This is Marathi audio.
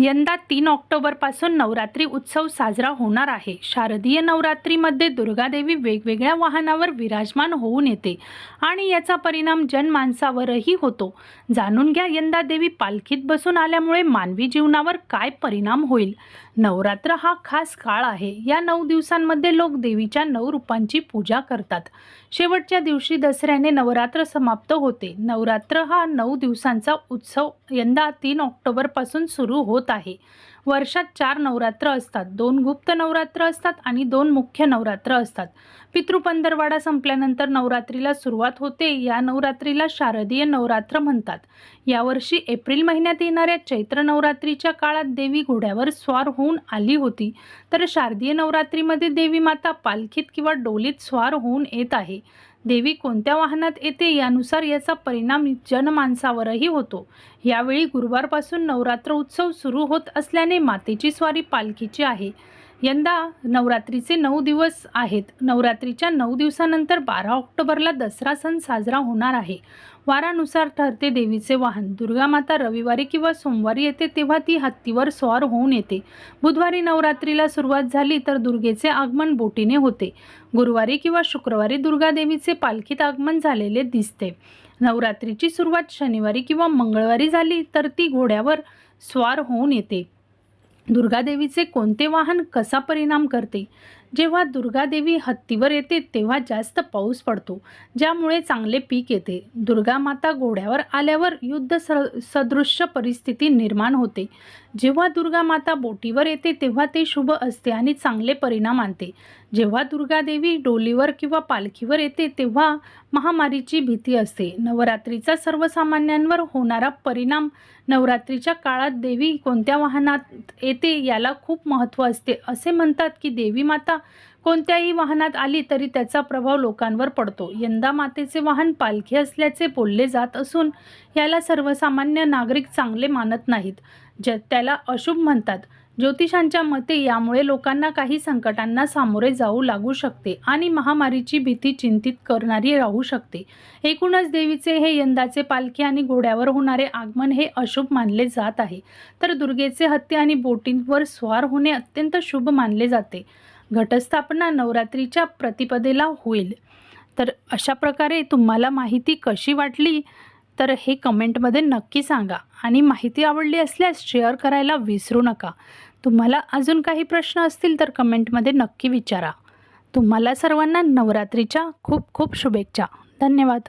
यंदा तीन ऑक्टोबरपासून नवरात्री उत्सव साजरा होणार आहे. शारदीय नवरात्रीमध्ये दुर्गादेवी वेगवेगळ्या वाहनावर विराजमान होऊन येते आणि याचा परिणाम जनमानसावरही होतो. जाणून घ्या यंदा देवी पालखीत बसून आल्यामुळे मानवी जीवनावर काय परिणाम होईल? नवरात्र हा खास काळ आहे. या नऊ दिवसांमध्ये लोक देवीच्या नऊ रूपांची पूजा करतात. शेवटच्या दिवशी दसऱ्याने नवरात्र समाप्त होते. नवरात्र हा नऊ दिवसांचा उत्सव यंदा तीन ऑक्टोबरपासून सुरू होत आहे. वर्षात चार नवरात्र असतात. दोन गुप्त नवरात्र असतात आणि दोन मुख्य नवरात्र असतात. पितृपंधरवाडा संपल्यानंतर नवरात्रीला सुरुवात होते. या नवरात्रीला शारदीय नवरात्र म्हणतात. यावर्षी एप्रिल महिन्यात येणाऱ्या चैत्र नवरात्रीच्या काळात देवी घोड्यावर स्वार होऊन आली होती. तर शारदीय नवरात्रीमध्ये देवी माता पालखीत किंवा डोलीत स्वार होऊन येत आहे. देवी कोणत्या वाहनात येते यानुसार याचा परिणाम जनमानसावरही होतो. यावेळी गुरुवारपासून नवरात्र उत्सव सुरू होत असल्याने मातेची स्वारी पालखीची आहे. यंदा नवरात्रीचे नऊ दिवस आहेत. नवरात्रीच्या नऊ दिवसानंतर बारा ऑक्टोबरला दसरा सण साजरा होणार आहे. वारानुसार ठरते देवीचे वाहन. दुर्गा माता रविवारी किंवा सोमवारी येते तेव्हा ती हत्तीवर स्वार होऊन येते. बुधवारी नवरात्रीला सुरुवात झाली तर दुर्गेचे आगमन बोटीने होते. गुरुवारी किंवा शुक्रवारी दुर्गा देवीचे पालखीत आगमन झालेले दिसते. नवरात्रीची सुरुवात शनिवारी किंवा मंगळवारी झाली तर ती घोड्यावर स्वार होऊन येते. दुर्गादेवीचे कोणते वाहन कसा परिणाम करते? जेव्हा दुर्गादेवी हत्तीवर येते तेव्हा जास्त पाऊस पडतो ज्यामुळे चांगले पीक येते. दुर्गा माता घोड्यावर आल्यावर युद्ध स सदृश्य परिस्थिती निर्माण होते. जेव्हा दुर्गा माता बोटीवर येते तेव्हा ते शुभ असते आणि चांगले परिणाम आणते. जेव्हा दुर्गादेवी डोलीवर किंवा पालखीवर येते तेव्हा महामारीची भीती असते. नवरात्रीचा सर्वसामान्यांवर होणारा परिणाम नवरात्रीच्या काळात देवी कोणत्या वाहनात येते याला खूप महत्त्व असते. असे म्हणतात की देवी माता कोणत्याही वाहनात आली तरी त्याचा प्रभाव लोकांवर पडतो. यंदा मातेचे वाहन पालखी असल्याचे बोलले जात असून याला सर्वसामान्य नागरिक चांगले मानत नाहीत. ज त्याला अशुभ म्हणतात. ज्योतिषांच्या मते यामुळे लोकांना काही संकटांना सामोरे जाऊ लागू शकते आणि महामारीची भीती चिंतित करणारी राहू शकते. एकूणच देवीचे हे यंदाचे पालखी आणि घोड्यावर होणारे आगमन हे अशुभ मानले जात आहे. तर दुर्गेचे हत्ती आणि बोटींवर स्वार होणे अत्यंत शुभ मानले जाते. घटस्थापना नवरात्रीच्या प्रतिपदेला होईल. तर अशा प्रकारे तुम्हाला माहिती कशी वाटली? तर हे कमेंटमध्ये नक्की सांगा. आणि माहिती आवडली असल्यास शेअर करायला विसरू नका. तुम्हाला अजून काही प्रश्न असतील तर कमेंटमध्ये नक्की विचारा. तुम्हाला सर्वांना नवरात्रीच्या खूप खूप शुभेच्छा. धन्यवाद.